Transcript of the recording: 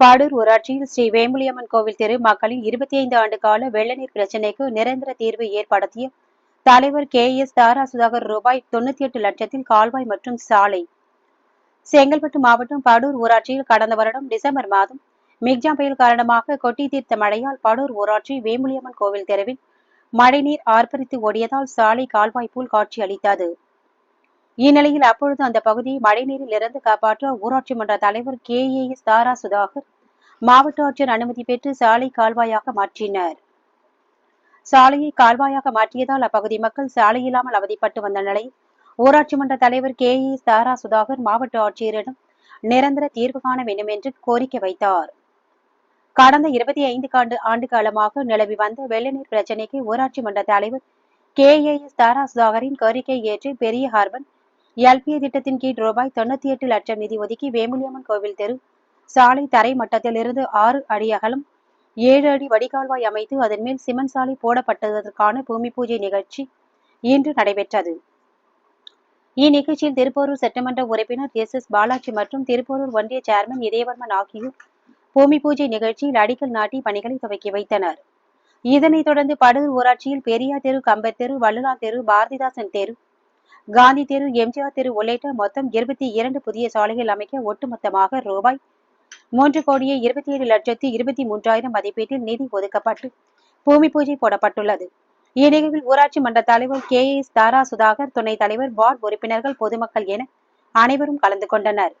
பாடூர் ஊராட்சியில் ஸ்ரீ வேம்புலியம்மன் கோவில் தெரு மக்களின் இருபத்தி ஐந்து ஆண்டு கால வெள்ளநீர் பிரச்சினைக்கு நிரந்தர தீர்வு ஏற்படுத்திய தலைவர் கே எஸ் தாரா சுதாகர் ரூபாய் தொண்ணூத்தி எட்டு லட்சத்தில் கால்வாய் மற்றும் சாலை. செங்கல்பட்டு மாவட்டம் படூர் ஊராட்சியில் கடந்த வருடம் டிசம்பர் மாதம் மிக்ஜாம் புயல் காரணமாக கொட்டி தீர்த்த மழையால் படூர் ஊராட்சி வேம்புலியம்மன் கோவில் தெருவில் மழைநீர் ஆர்ப்பரித்து ஓடியதால் சாலை கால்வாய் போல் காட்சியளித்தது இந்நிலையில் அப்பொழுது அந்த பகுதியை மழைநீரில் இருந்து காப்பாற்ற ஊராட்சி மன்ற தலைவர் K. A. S. Tara Sudhakar மாவட்ட ஆட்சியர் அனுமதி பெற்று சாலை கால்வாயாக மாற்றினர். சாலையை கால்வாயாக மாற்றியதால் அப்பகுதி மக்கள் சாலையில்லாமல் அவதிப்பட்டு வந்த நிலை ஊராட்சி மன்ற தலைவர் கே. ஏ. தாரா சுதாகர் மாவட்ட ஆட்சியரிடம் நிரந்தர தீர்வு காண வேண்டும் என்று கோரிக்கை வைத்தார். கடந்த இருபத்தி ஐந்து ஆண்டு ஆண்டு காலமாக நிலவி வந்த வெள்ளநீர் பிரச்சினைக்கு ஊராட்சி மன்ற தலைவர் கே. ஏ. எஸ். தாரா சுதாகரின் கோரிக்கை ஏற்று பெரிய ஹார்பன் எல்பிஏ திட்டத்தின் கீழ் ரூபாய் தொண்ணூத்தி எட்டு லட்சம் நிதி ஒதுக்கி வேமுலியம்மன் கோவில் தெரு சாலை தரை மட்டத்திலிருந்து ஆறு அடி அகலம் ஏழு அடி வடிகால்வாய் அமைத்து அதன் மேல் சிமெண்ட் சாலை போடப்பட்டதற்கான பூமி பூஜை நிகழ்ச்சி இன்று நடைபெற்றது. இந்நிகழ்ச்சியில் திருப்போரூர் சட்டமன்ற உறுப்பினர் எஸ் எஸ் பாலாஜி மற்றும் திருப்போரூர் ஒன்றிய சேர்மன் இதயவர்மன் ஆகியோர் பூமி பூஜை நிகழ்ச்சியில் அடிக்கல் நாட்டி பணிகளை துவக்கி வைத்தனர். இதனைத் தொடர்ந்து படூர் ஊராட்சியில் பெரியார் தெரு கம்பத்தெரு வள்ளலார் தெரு பாரதிதாசன் தெரு காந்தி தெரு எம்ஜிஆர் தெரு உள்ளிட்ட மொத்தம் இருபத்தி இரண்டு புதிய சாலைகள் அமைக்க ஒட்டுமொத்தமாக ரூபாய் மூன்று கோடியே இருபத்தி ஏழு லட்சத்தி இருபத்தி மூன்றாயிரம் மதிப்பீட்டில் நிதி ஒதுக்கப்பட்டு பூமி பூஜை போடப்பட்டுள்ளது. இந்நிகழ்வில் ஊராட்சி மன்ற தலைவர் கே எஸ் தாரா சுதாகர் துணைத் தலைவர் வார்டு உறுப்பினர்கள் பொதுமக்கள் என அனைவரும் கலந்து கொண்டனர்.